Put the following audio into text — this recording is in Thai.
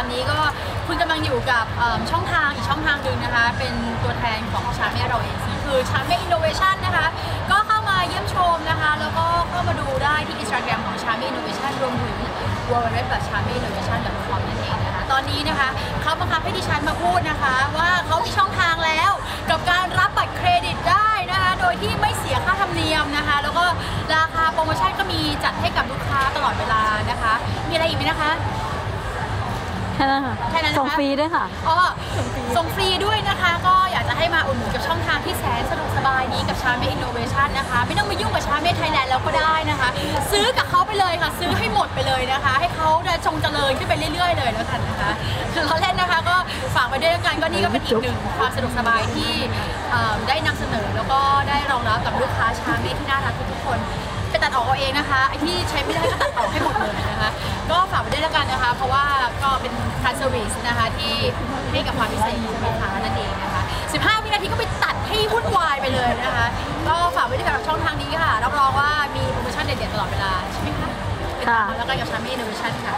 อนนี้ก็คุณกำลังอยู่กับช่องทางอีกช่องทางหนึ่งนะคะ เป็นตัวแทนของชาเม่เราเองคือชาเม่อินโนเวชันนะคะ ก็เข้ามาเยี่ยมชมนะคะ แล้วก็เข้ามาดูได้ที่อินสตาแกรมของชาเม่อินโนเวชันรวมถึง w w w c h a m e i n n o v a t i o n c o m นั่นเองนะคะ ตอนนี้นะคะเขาบังคับให้ดิฉันมาพูดนะคะ ว่าเขามีช่องทางแล้ว กับการรับบัตรเครดิตได้นะคะ โดยที่ไม่เสียค่าธรรมเนียมนะคะ แล้วก็ราคาโปรโมชั่นก็มีจัดให้กับลูกค้าตลอดเวลานะคะ มีอะไรอีกไหมนะคะ ค่นั้นค่ะแค่นั้นนะคะ ส่งฟรีด้วยค่ะ อ๋อส่งฟรีด้วยนะคะ ก็อยากจะให้มาอุดหนุนกับช่องทางที่แสนสะดวกสบายนี้กับชาเม i อินโนเวชันนะคะ ไม่ต้องมายุ่งกับชาเมไทยแลนด์แล้วก็ได้นะคะ ซื้อกับเขาไปเลยค่ะ ซื้อให้หมดไปเลยนะคะ ให้เขาได้จงเจริญขึ้นไปเรื่อย ๆ เลยแล้วกันนะคะคือเขาเล่นนะคะก็ฝากไว้ด้วยแล้วกันก็นี่ก็เป็นอีกหนึ่งความสะดวกสบายที่เอ่อได้นำเสนอแล้วก็ได้รองรับกับลูกค้าชาเมที่น่ารักทุกๆคน ไปตัดออกเอาเองนะคะไอที่ใช้ไม่ได้ก็ตัดออกให้หมดเลยนะคะ ก็ฝากไว้ด้วยแล้วกันนะคะ เพราะว่าก็เป็น การเซอร์วิสนะคะที่ให้กับความพิเศษของลูกค้านั่นเองนะคะ 15 วินาทีก็ไปตัดให้วุ่นวายไปเลยนะคะ ก็ฝากไว้ด้วยกับช่องทางนี้ค่ะ รับรองว่ามีโปรโมชั่นเด็ดๆตลอดเวลา ใช่ไหมคะค่ะ แล้วก็กับชาเม่อินโนเวชั่นค่ะ